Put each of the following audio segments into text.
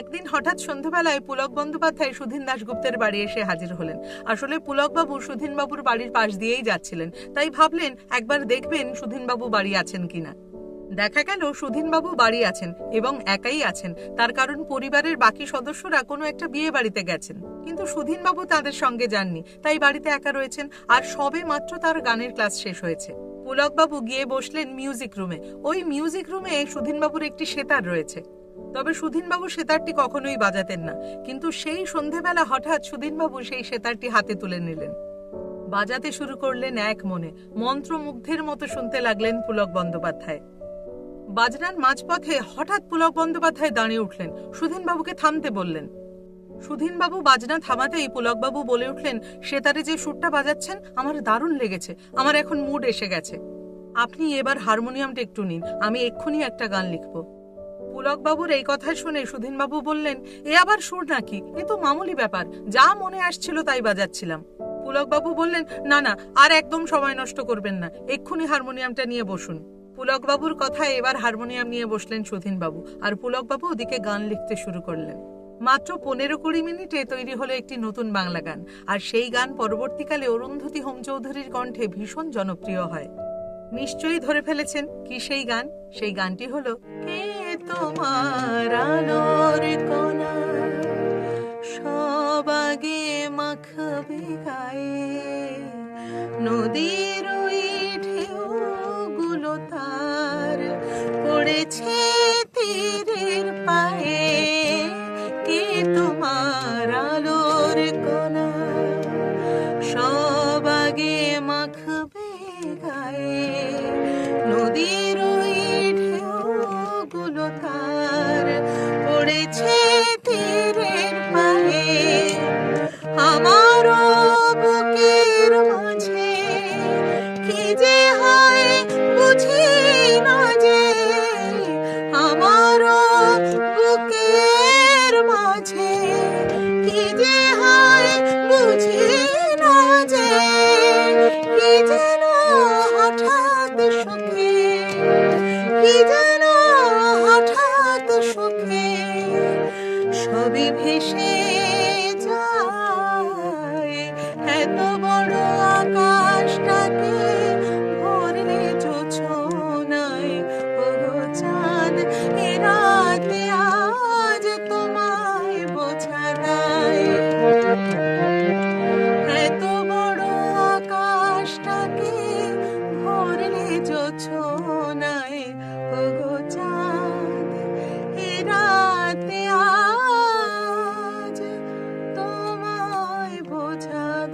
একদিন হঠাৎ সন্ধ্যাবেলায় পুলক বন্দ্যোপাধ্যায় সুধীন দাশগুপ্তের বাড়ি এসে হাজির হলেন। আসলে পুলকবাবু সুধীনবাবুর বাড়ির পাশ দিয়েই যাচ্ছিলেন। তাই ভাবলেন একবার দেখবেন সুধীনবাবু বাড়ি আছেন কিনা। দেখা গেল সুধীনবাবু বাড়ি আছেন এবং একাই আছেন। তার কারণ পরিবারের বাকি সদস্যরা কোনো একটা বিয়ে বাড়িতে গেছেন। কিন্তু সুধীনবাবু তাদের সঙ্গে যাননি, তাই বাড়িতে একা রয়েছেন আর সবে মাত্র তার গানের ক্লাস শেষ হয়েছে। পুলকবাবু গিয়ে বসলেন মিউজিক রুমে। ওই মিউজিক রুমে সুধীনবাবুর একটি সেতার রয়েছে। তবে সুধীনবাবু সেতারটি কখনোই বাজাতেন না। কিন্তু সেই সন্ধেবেলা হঠাৎ সুধীনবাবু সেই সেতারটি হাতে তুলে নিলেন। বাজাতে শুরু করলেন এক মনে, মন্ত্রমুগ্ধের মতো শুনতে লাগলেন পুলক বন্দ্যোপাধ্যায়। বাজনার মাঝপথে হঠাৎ পুলক বন্দ্যোপাধ্যায় দাঁড়িয়ে উঠলেন। সুধীনবাবুকে থামতে বললেন। সুধীনবাবু বাজনা থামাতেই পুলকবাবু বলে উঠলেন, সেতারে যে সুরটা বাজাচ্ছেন, আমার দারুণ লেগেছে। আমার এখন মুড এসে গেছে। আপনি এবার হারমোনিয়ামটা একটু নিন, আমি এক্ষুনি একটা গান লিখব। পুলকবাবুর এই কথা শুনে সুধীনবাবু বললেন, এ আবার সুর নাকি? এ তো মামুলি ব্যাপার। যা মনে আসছিল তাই বাজাচ্ছিলাম। পুলকবাবু বললেন, না না, আর একদম সময় নষ্ট করবেন না। এক্ষুনি হারমোনিয়ামটা নিয়ে বসুন। পুলকবাবুর কথায় এবার হারমোনিয়াম নিয়ে বসলেন সুধীনবাবু, আর পুলকবাবু ওদিকে গান লিখতে শুরু করলেন। মাত্র পনেরো কুড়ি মিনিটে তৈরি হলো একটি নতুন বাংলা গান, আর সেই গান পরবর্তীকালে অরুন্ধতী হোম চৌধুরীর কণ্ঠে ভীষণ জনপ্রিয় হয়। নিশ্চয়ই ধরে ফেলেছেন, কি সেই গান? সেই গানটি হলো, কে তোমার আলোর কণা, সব আগে মাখবে গায়ে। নদীর ওই ঢেউগুলো তার পড়েছে তীরের পায়ে। কে তোমার আলোর কণা, সব আগে মাখবে গায়ে। ঢেউগুলো পড়েছে তীরের পায়ে আমারও বুকের মাঝে কি যে হয় বুঝি না যে। আমারও বুকের মাঝে ভেসে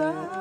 love.